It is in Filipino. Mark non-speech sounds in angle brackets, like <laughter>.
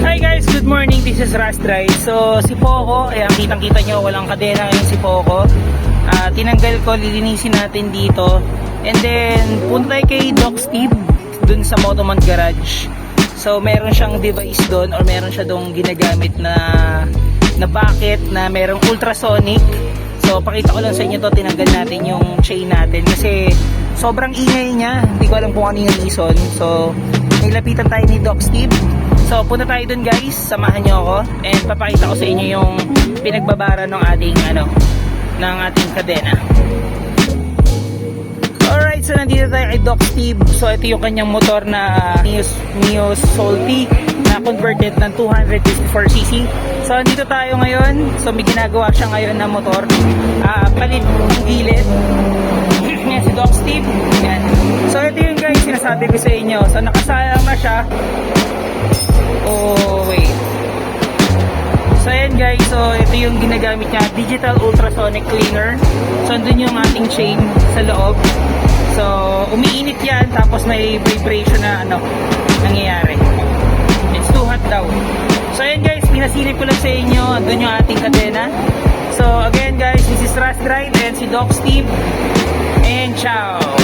Hi guys, good morning. This is Ras Drive. So, si Poco, ayan, kitang-kita nyo, walang kadena ngayon si Poco. Ah, tinanggal ko, lilinisin natin dito. And then, punta kay Doc Steve, dun sa Motomont Garage. So, meron siyang device doon or meron siya doon ginagamit na na bucket na merong ultrasonic. So, pakita ko lang sa inyo to, tinanggal natin yung chain natin kasi sobrang ingay niya. Hindi ko alam kung ano yung reason. So, nilapitan tayo ni Doc Steve. So, punta tayo dun guys. Samahan niyo ako. And papakita ko sa inyo yung pinagbabara ng ating, ano, ng ating kadena. Alright, so nandito tayo kay Doc Steve. So, ito yung kanyang motor na Neos Soul T na converted ng 254cc. So, nandito tayo ngayon. So, may ginagawa siya ngayon na motor. Ah, palit ng gilid. <clears throat> Yan si Doc Steve. Yan. So, ito yung guys, sinasabi ko sa inyo. So, nakasayang na siya. Oh, wait. So ayan guys, so ito yung ginagamit niya, digital ultrasonic cleaner. So andun yung ating chain sa loob. So umiinit yan, tapos may vibration na ano, nangyayari. It's too hot daw. So ayan guys, pinasilip ko lang sa inyo, andun yung ating kadena. So again guys, this is Ras Drive and si Doc Steve. And ciao!